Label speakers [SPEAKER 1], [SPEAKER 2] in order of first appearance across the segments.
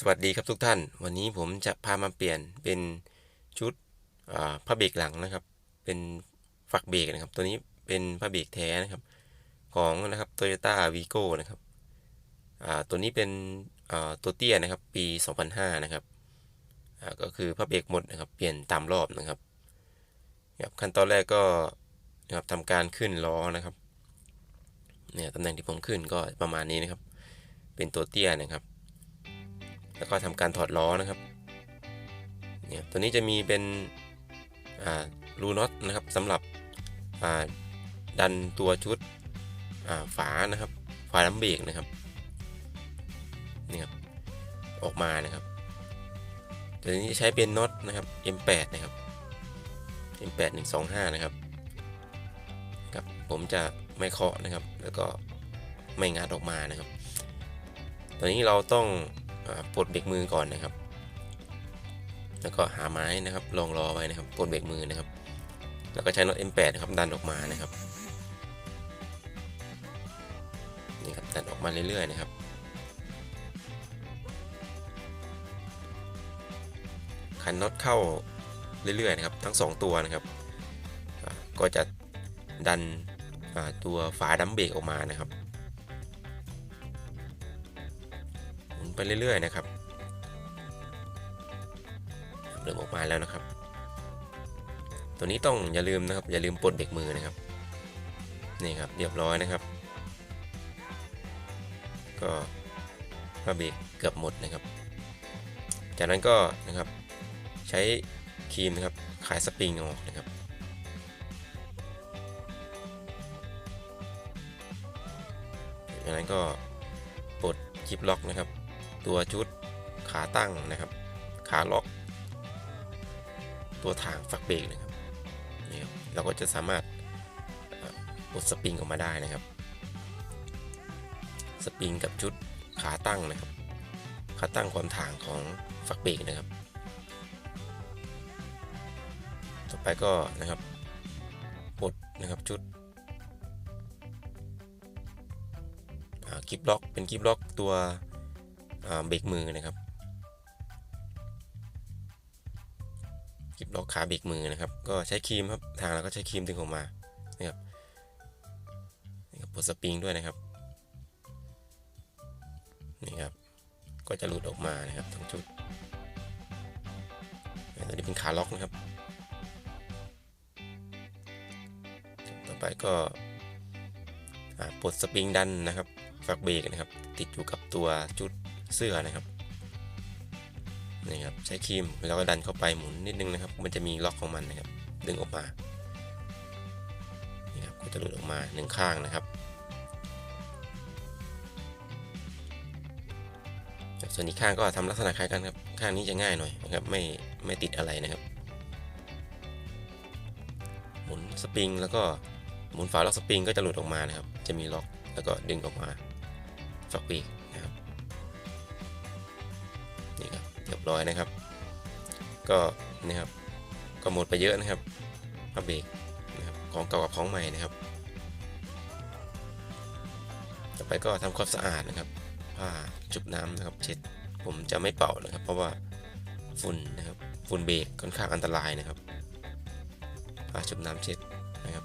[SPEAKER 1] สวัสดีครับทุกท่าน วันนี้ผมจะพามาเปลี่ยนเป็นชุดผ้าเบรกหลังนะครับ เป็นฝักเบรกนะครับ ตัวนี้เป็นผ้าเบรกแท้นะครับ ของนะครับ Toyota Vigo นะครับตัวนี้เป็นตัวเตี้ยนะครับ ปี 2005 นะครับก็คือผ้าเบรกหมดนะครับ เปลี่ยนตามรอบนะครับขั้นตอนแรกก็นะครับทำการขึ้นล้อนะครับเนี่ยตำแหน่งที่ผมขึ้นก็ประมาณนี้นะครับ เป็นตัวเตี้ยนะครับ แล้วก็ทำการถอดล้อนะครับเนี่ยตัวนี้จะมีเป็นรูน็อตนะครับสำหรับดันตัวชุดฝานะครับฝาลัมเบรกนะครับนี่ครับออกมานะครับตัวนี้ใช้เป็นน็อตนะครับ M8 นะครับ M8 125 นะครับครับผมจะไม่เคาะนะครับ แล้วก็ไม่งัดออกมานะครับตัวนี้เราต้อง ปลดเบรกมือก่อนนะครับ แล้วก็หาไม้นะครับรองรอไว้นะครับปลดเบรกมือนะครับ แล้วก็ใช้น็อต M8 นะครับดันออกมานะครับนี่ครับดันออกมาเรื่อยๆนะครับขันน็อตเข้าเรื่อยๆนะครับทั้ง 2 ตัวนะครับก็จะดันตัวฝาดัมเบรกออกมานะครับ ไปเรื่อยๆนะครับเริ่มออกมาแล้วนะครับ ตัวนี้ต้องอย่าลืมนะครับ อย่าลืมปลดเบรกมือนะครับนี่ครับเรียบร้อยนะครับ ก็ผ้าเบรกเกือบหมดนะครับ จากนั้นก็นะครับใช้ครีมนะครับขายสปริงออกนะครับจากนั้นก็ปลดคลิปล็อกนะครับ ตัวชุดขาตั้งนะครับ ขาล็อก ตัวถางฝักเบรกนะครับนี่ครับเราก็จะสามารถปลดสปริงออกมาได้นะครับ สปริงกับชุดขาตั้งนะครับ ขาตั้งความถ่างของฝักเบรกนะครับ ต่อไปก็นะครับปลดนะครับชุดกิบล็อกเป็นกิบล็อกตัว เบรกมือนะครับกิบล็อกขาเบรกมือนะครับ ก็ใช้ครีมครับทางเราก็ใช้ครีมดึงออกมานะครับนี่ครับปลดสปริงด้วยนะครับนี่ครับก็จะหลุดออกมานะครับทั้งชุดตัวนี้เป็นขาล็อกนะครับ ต่อไปก็ปลดสปริงดันนะครับฝักเบรกนะครับ ติดอยู่กับตัวชุด เสื้อนะครับนี่ครับใช้ครีมแล้วก็ดันเข้าไปหมุนนิดนึงนะครับ มันจะมีล็อกของมันนะครับ ดึงออกมานี่ครับก็จะหลุดออกมาหนึ่งข้างนะครับ ส่วนอีกข้างก็ทำลักษณะคล้ายกันครับข้างนี้จะง่ายหน่อยนะครับไม่ไม่ติดอะไรนะครับ หมุนสปริงแล้วก็หมุนฝาล็อกสปริงก็จะหลุดออกมานะครับ จะมีล็อกแล้วก็ดึงออกมาฝักปีก เรียบร้อยนะครับ ก็นี่ครับก็หมดไปเยอะนะครับผ้าเบรกนะครับของเก่ากับของใหม่นะครับ ต่อไปก็ทำความสะอาดนะครับผ้าจุบน้ำนะครับ เช็ดผมจะไม่เป่านะครับ เพราะว่าฝุ่นนะครับฝุ่นเบรกค่อนข้างอันตรายนะครับผ้าจุบน้ำเช็ดนะครับ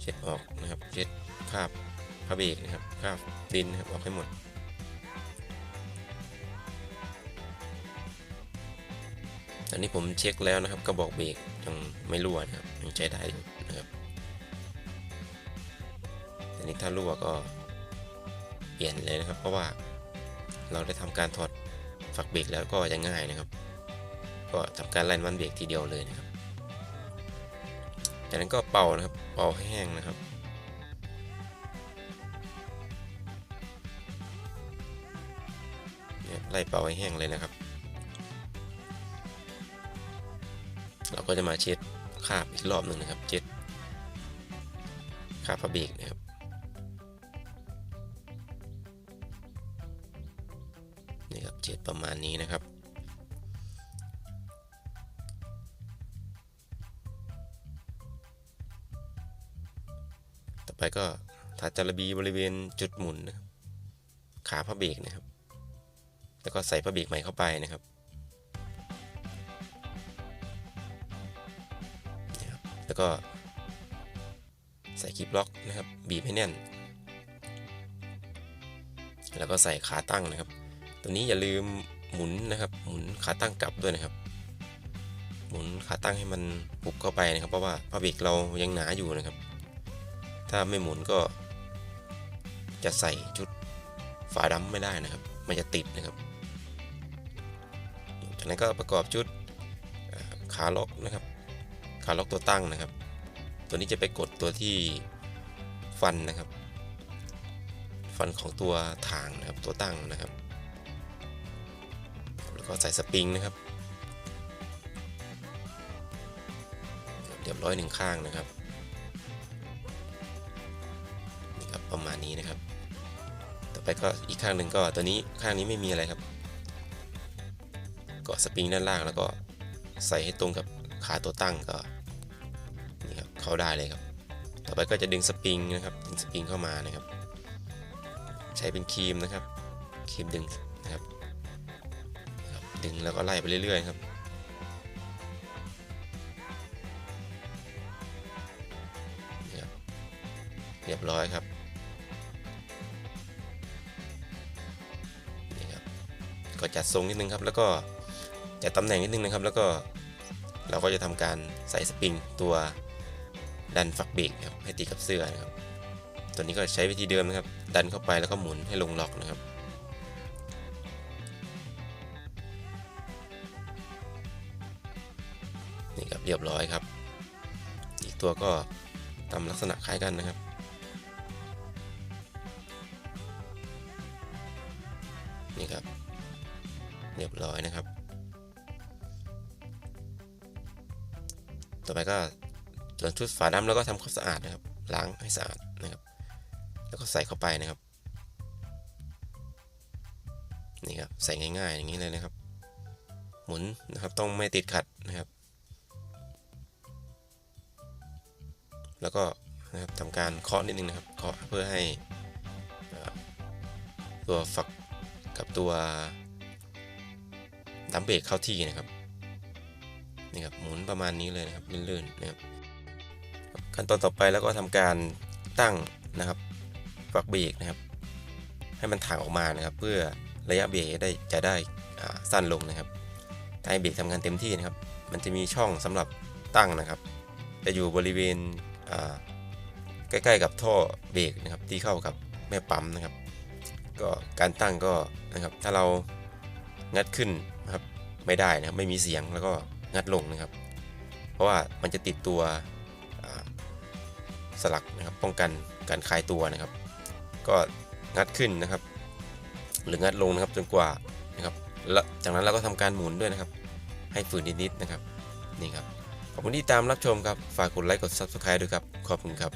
[SPEAKER 1] เช็ดออกนะครับเช็ดคราบาเบรกนะครับคราบดินนะครับออกให้หมดตอนนี้ผมเช็คแล้วนะครับกระบอกเบรกยังไม่รั่วนะครับยังใช้ได้นะครับอันนี้ถ้ารั่วก็เปลี่ยนเลยนะครับ เพราะว่าเราได้ทำการถอดฝักเบรกแล้วก็จะง่ายนะครับ ก็ทำการไล่มันเบรกทีเดียวเลยนะครับจากนั้นก็เป่านะครับ เป่าให้แห้งนะครับ ไล่เป่าให้แห้งเลยนะครับ เราก็จะมาเช็ดคาบอีกรอบหนึ่งนะครับ เช็ดคาบผ้าเบรกนะครับนี่ครับเช็ดประมาณนี้นะครับไปก็ถัดจารบีบริเวณจุดหมุนนะขาพระเบรกนะครับ แล้วก็ใส่พระเบรกใหม่เข้าไปนะครับแล้วก็ใส่คลิปล็อกนะครับ บีบให้แน่น แล้วก็ใส่ขาตั้งนะครับ ตัวนี้อย่าลืมหมุนนะครับ หมุนขาตั้งกลับด้วยนะครับ หมุนขาตั้งให้มันปุบเข้าไปนะครับ เพราะว่าพระเบรกเรายังหนาอยู่นะครับ ถ้าไม่หมุนก็จะใส่ชุดฝาดำไม่ได้นะครับ มันจะติดนะครับ จากนั้นก็ประกอบชุดขาล็อกนะครับ ขาล็อกตัวตั้งนะครับ ตัวนี้จะไปกดตัวที่ฟันนะครับ ฟันของตัวทางนะครับตัวตั้งนะครับ แล้วก็ใส่สปริงนะครับเรียบร้อยหนึ่งข้างนะครับนี่ครับประมาณนี้นะครับ ต่อไปก็อีกข้างหนึ่งก็ตัวนี้ข้างนี้ไม่มีอะไรครับ กาะสปริงด้านล่างแล้วก็ใส่ให้ตรงกับขาตัวตั้งก็นี่ครับเข้าได้เลยครับ ต่อไปก็จะดึงสปริงนะครับดึงสปริงเข้ามานะครับ ใช้เป็นครีมนะครับครีมดึงนะครับครับดึงแล้วก็ไล่ไปเรื่อยๆครับนี่ครับเรียบร้อยครับนี่ครับก็จัดทรงนิดนึงครับ แล้วก็ จัดตำแหน่งนิดนึงนะครับ แล้วก็เราก็จะทำการใส่สปริงตัวดันฝักเบรกครับให้ติดกับเสื้อนะครับ ตัวนี้ก็ใช้วิธีเดิมนะครับ ดันเข้าไปแล้วก็หมุนให้ลงล็อกนะครับ นี่ครับเรียบร้อยครับ อีกตัวก็ทำลักษณะคล้ายกันนะครับนี่ครับ เรียบร้อยนะครับ ต่อไปก็ส่วนชุดฝาดำแล้วก็ทำความสะอาดนะครับ ล้างให้สะอาดนะครับ แล้วก็ใส่เข้าไปนะครับ นี่ครับ ใส่ง่ายๆ อย่างนี้เลยนะครับ หมุนนะครับต้องไม่ติดขัดนะครับ แล้วก็นะครับทำการเคาะนิดนึงนะครับ เคาะเพื่อให้ตัวฝักกับตัวดัมเบรกเข้าที่นะครับ นี่ครับหมุนประมาณนี้เลยนะครับลื่นๆนะครับขั้นตอนต่อไปแล้วก็ทำการตั้งนะครับฝักเบรกนะครับ ให้มันถ่างออกมานะครับ เพื่อระยะเบรกได้จะได้สั้นลงนะครับถ้าให้เบรกทำงานเต็มที่นะครับ มันจะมีช่องสำหรับตั้งนะครับ จะอยู่บริเวณใกล้ๆกับท่อเบรกนะครับที่เข้ากับแม่ปั๊มนะครับ ก็การตั้งก็นะครับถ้าเรางัดขึ้นนะครับไม่ได้นะครับไม่มีเสียงแล้วก็ งัดลงนะครับ เพราะว่ามันจะติดตัวสลักนะครับป้องกันการคลายตัวนะครับ ก็งัดขึ้นนะครับ หรืองัดลงนะครับจนกว่านะครับแล้วจากนั้นเราก็ทำการหมุนด้วยนะครับ ให้ฝืนนิดๆนะครับนี่ครับขอบคุณที่ตามรับชมครับฝากกดไลค์กด Subscribe ด้วยครับขอบคุณครับ